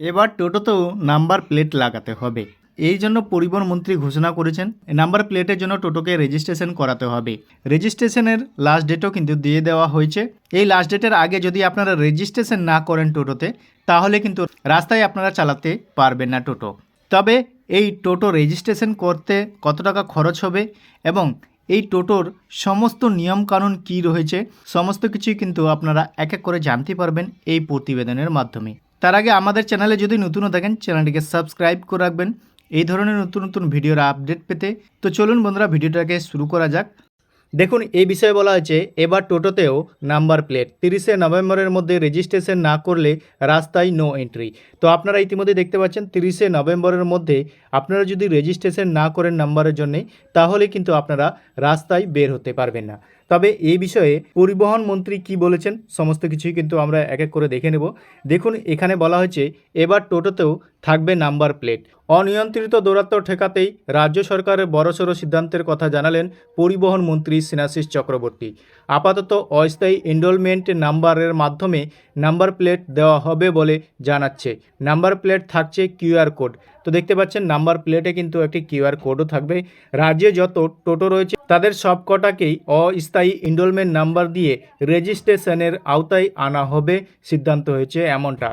এবার টোটোতেও number plate লাগাতে হবে। এই জন্য পরিবহন মন্ত্রী ঘোষণা করেছেন নাম্বার প্লেটের জন্য টোটোকে রেজিস্ট্রেশন করাতে হবে। রেজিস্ট্রেশনের লাস্ট ডেটও কিন্তু দিয়ে দেওয়া হয়েছে। এই লাস্ট ডেটের আগে যদি আপনারা রেজিস্ট্রেশন না করেন টোটোতে, তাহলে কিন্তু রাস্তায় আপনারা চালাতে পারবেন না টোটো। তবে এই টোটো রেজিস্ট্রেশন করতে কত টাকা খরচ হবে এবং এই টোটোর সমস্ত নিয়মকানুন কী রয়েছে, সমস্ত কিছুই কিন্তু আপনারা এক এক করে জানতে পারবেন এই প্রতিবেদনের মাধ্যমে। তার আগে আমাদের চ্যানেলে যদি নতুনও দেখেন, চ্যানেলটিকে সাবস্ক্রাইব করে রাখবেন। এই ধরনের নতুন নতুন ভিডিওর আপডেট পেতে। তো চলুন বন্ধুরা, ভিডিওটাকে শুরু করা যাক। দেখুন, এই বিষয়ে বলা হয়েছে, এবার টোটোতেও নাম্বার প্লেট। তিরিশে নভেম্বরের মধ্যে রেজিস্ট্রেশন না করলে রাস্তায় নো এন্ট্রি তো আপনারা ইতিমধ্যে দেখতে পাচ্ছেন, তিরিশে নভেম্বরের মধ্যে আপনারা যদি রেজিস্ট্রেশন না করেন নাম্বারের জন্যে, তাহলে কিন্তু আপনারা রাস্তায় বের হতে পারবেন না। তবে এই বিষয়ে পরিবহন মন্ত্রী কি বলেছেন সমস্ত কিছুই কিন্তু আমরা এক এক করে দেখে নেব। দেখুন, এখানে বলা হয়েছে, এবার টোটোতেও থাকবে নাম্বার প্লেট। অনিয়ন্ত্রিত দৌরাত্ম্য ঠেকাতেই রাজ্য সরকারের বড়সড় সিদ্ধান্তের কথা জানালেন পরিবহন মন্ত্রী স্নেহাশিস চক্রবর্তী। আপাতত অস্থায়ী এনরোলমেন্ট নাম্বারের মাধ্যমে নাম্বার প্লেট দেওয়া হবে বলে জানাচ্ছে। নাম্বার প্লেট থাকছে কিউআর কোড। তো দেখতে পাচ্ছেন, নাম্বার প্লেটে কিন্তু একটি কিউআর কোডও থাকবে। রাজ্যে যত টোটো রয়েছে তাদের সব কটাকেই অস্থায়ী এনরোলমেন্ট নাম্বার দিয়ে রেজিস্ট্রেশনের আওতায় আনা হবে সিদ্ধান্ত হয়েছে এমনটা।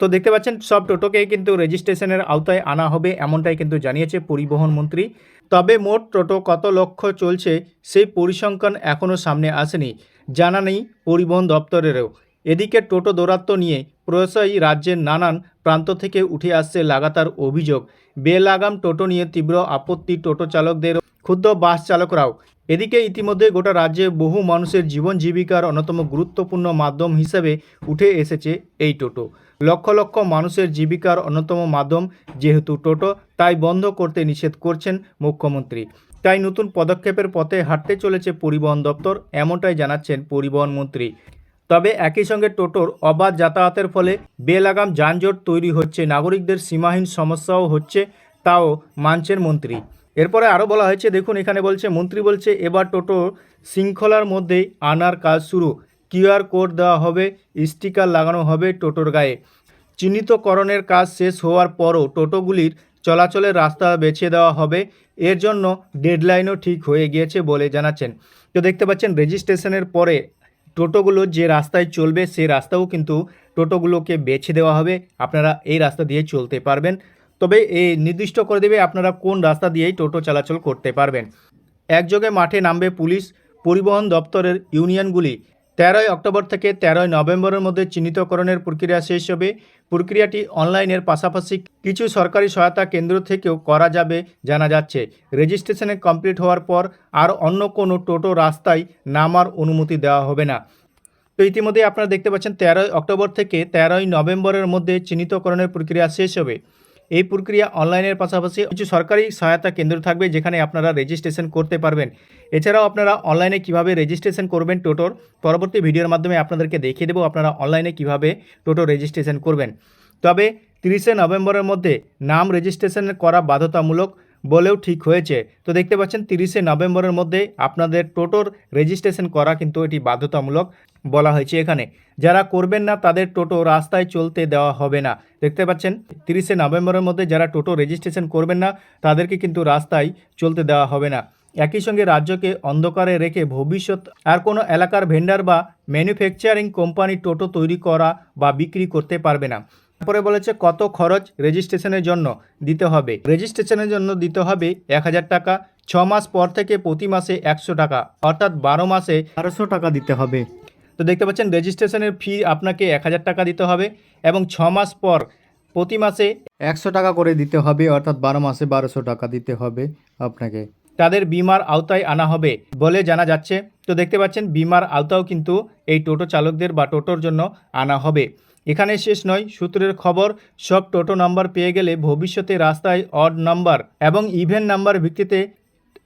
তো দেখতে পাচ্ছেন, সব টোটোকেই কিন্তু রেজিস্ট্রেশনের আওতায় আনা হবে এমনটাই কিন্তু জানিয়েছে পরিবহন মন্ত্রী। তবে মোট টোটো কত লক্ষ চলছে সেই পরিসংখ্যান এখনও সামনে আসেনি। জানা নেই পরিবহন দপ্তরেরও। এদিকে টোটো দৌরাত্ম্য নিয়ে প্রয়াসই রাজ্যের নানান প্রান্ত থেকে উঠে আসছে লাগাতার অভিযোগ। বেলাগাম টোটো নিয়ে তীব্র আপত্তি টোটো চালকদের ক্ষুদ্র বাস চালকরাও। এদিকে ইতিমধ্যে গোটা রাজ্যে বহু মানুষের জীবন জীবিকার অন্যতম গুরুত্বপূর্ণ মাধ্যম হিসেবে উঠে এসেছে এই টোটো। লক্ষ লক্ষ মানুষের জীবিকার অন্যতম মাধ্যম যেহেতু টোটো, তাই বন্ধ করতে নিষেধ করছেন মুখ্যমন্ত্রী। তাই নতুন পদক্ষেপের পথে হাঁটতে চলেছে পরিবহন দপ্তর, এমনটাই জানাচ্ছেন পরিবহন মন্ত্রী। তবে একই সঙ্গে টোটোর অবাধ যাতায়াতের ফলে বেলাগাম যানজট তৈরি হচ্ছে, নাগরিকদের সীমাহীন সমস্যাও হচ্ছে, তাও মানছেন মন্ত্রী। এরপরে আরও বলা হয়েছে, দেখুন, এখানে বলছে, মন্ত্রী বলছে, এবার টোটো শৃঙ্খলার মধ্যেই আনার কাজ শুরু। কিউআর কোড দেওয়া হবে, স্টিকার লাগানো হবে টোটোর গায়ে। চিহ্নিতকরণের কাজ শেষ হওয়ার পরও টোটোগুলির চলাচলের রাস্তা বেছে দেওয়া হবে। এর জন্য ডেডলাইনও ঠিক হয়ে গিয়েছে বলে জানাচ্ছেন। তো দেখতে পাচ্ছেন, রেজিস্ট্রেশনের পরে টোটোগুলো যে রাস্তায় চলবে, সে রাস্তাও কিন্তু টোটোগুলোকে বেছে দেওয়া হবে। আপনারা এই রাস্তা দিয়ে চলতে পারবেন। তবে এই নির্দিষ্ট করে দেবে আপনারা কোন রাস্তা দিয়েই টোটো চলাচল করতে পারবেন। একযোগে মাঠে নামবে পুলিশ, পরিবহন দপ্তরের ইউনিয়নগুলি। তেরোই অক্টোবর থেকে তেরোই নভেম্বরের মধ্যে চিহ্নিতকরণের প্রক্রিয়া শেষ হবে। প্রক্রিয়াটি অনলাইনের পাশাপাশি কিছু সরকারি সহায়তা কেন্দ্র থেকেও করা যাবে জানা যাচ্ছে। রেজিস্ট্রেশনে কমপ্লিট হওয়ার পর আর অন্য কোনো টোটো রাস্তায় নামার অনুমতি দেওয়া হবে না। তো ইতিমধ্যে আপনারা দেখতে পাচ্ছেন, তেরোই অক্টোবর থেকে তেরোই নভেম্বরের মধ্যে চিহ্নিতকরণের প্রক্রিয়া শেষ হবে। এই প্রক্রিয়া অনলাইনের পাশাপাশি কিছু সরকারি সহায়তা কেন্দ্র থাকবে যেখানে আপনারা রেজিস্ট্রেশন করতে পারবেন। এছাড়াও আপনারা অনলাইনে কীভাবে রেজিস্ট্রেশন করবেন টোটোর, পরবর্তী ভিডিওর মাধ্যমে আপনাদেরকে দেখিয়ে দেবো আপনারা অনলাইনে কীভাবে টোটো রেজিস্ট্রেশন করবেন। তবে তিরিশে নভেম্বরের মধ্যে নাম রেজিস্ট্রেশন করা বাধ্যতামূলক বলেও ঠিক হয়েছে। তো দেখতে পাচ্ছেন, তিরিশে নভেম্বরের মধ্যে আপনাদের টোটোর রেজিস্ট্রেশন করা কিন্তু এটি বাধ্যতামূলক বলা হয়েছে এখানে। যারা করবেন না, তাদের টোটো রাস্তায় চলতে দেওয়া হবে না। দেখতে পাচ্ছেন, তিরিশে নভেম্বরের মধ্যে যারা টোটো রেজিস্ট্রেশন করবেন না, তাদেরকে কিন্তু রাস্তায় চলতে দেওয়া হবে না। একই সঙ্গে রাজ্যকে অন্ধকারে রেখে ভবিষ্যৎ আর কোনো এলাকার ভেন্ডার বা ম্যানুফ্যাকচারিং কোম্পানি টোটো তৈরি করা বা বিক্রি করতে পারবে না। তারপরে বলেছে কত খরচ রেজিস্ট্রেশনের জন্য দিতে হবে। রেজিস্ট্রেশনের জন্য দিতে হবে এক হাজার টাকা ছ মাস পর থেকে প্রতি মাসে একশো টাকা অর্থাৎ বারো মাসে বারোশো টাকা দিতে হবে। তো দেখতে পাচ্ছেন রেজিস্ট্রেশনের ফি আপনাকে এক হাজার টাকা দিতে হবে এবং ছ মাস পর প্রতি মাসে একশো টাকা করে দিতে হবে অর্থাৎ বারো মাসে বারোশো টাকা দিতে হবে আপনাকে। তাদের বিমার আওতায় আনা হবে বলে জানা যাচ্ছে। তো দেখতে পাচ্ছেন বিমার আওতাও কিন্তু এই টোটো চালকদের বা টোটোর জন্য আনা হবে। এখানে শেষ নয়, সূত্রের খবর, সব টোটো নাম্বার পেয়ে গেলে ভবিষ্যতে রাস্তায় অড নাম্বার এবং ইভেন নাম্বার ভিত্তিতে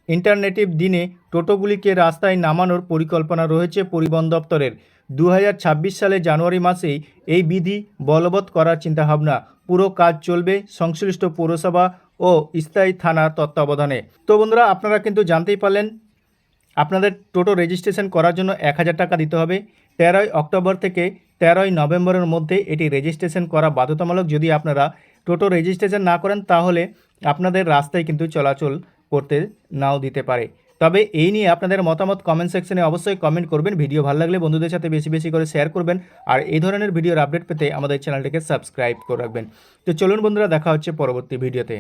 ইন্টারনেটিভ দিনে টোটোগুলিকে রাস্তায় নামানোর পরিকল্পনা রয়েছে পরিবহন দপ্তরের। দু হাজার ছাব্বিশ সালে জানুয়ারি মাসেই এই বিধি বলবৎ করার চিন্তাভাবনা। পুরো কাজ চলবে সংশ্লিষ্ট পৌরসভা ও স্থায়ী থানার তত্ত্বাবধানে। তো বন্ধুরা, আপনারা কিন্তু জানতেই পারলেন, আপনাদের টোটো রেজিস্ট্রেশন করার জন্য এক হাজার টাকা দিতে হবে। তেরোই অক্টোবর থেকে তেরোই নভেম্বরের মধ্যে এটি রেজিস্ট্রেশন করা বাধ্যতামূলক। যদি আপনারা টোটো রেজিস্ট্রেশন না করেন, তাহলে আপনাদের রাস্তায় কিন্তু চলাচল করতে নাও দিতে পারে। তবে এই নিয়ে আপনাদের মতামত কমেন্ট সেকশনে অবশ্যই কমেন্ট করবেন। ভিডিও ভালো লাগলে বন্ধুদের সাথে বেশি বেশি করে শেয়ার করবেন। আর এই ধরনের ভিডিওর আপডেট পেতে আমাদের চ্যানেলটিকে সাবস্ক্রাইব করে রাখবেন। তো চলুন বন্ধুরা, দেখা হচ্ছে পরবর্তী ভিডিওতে।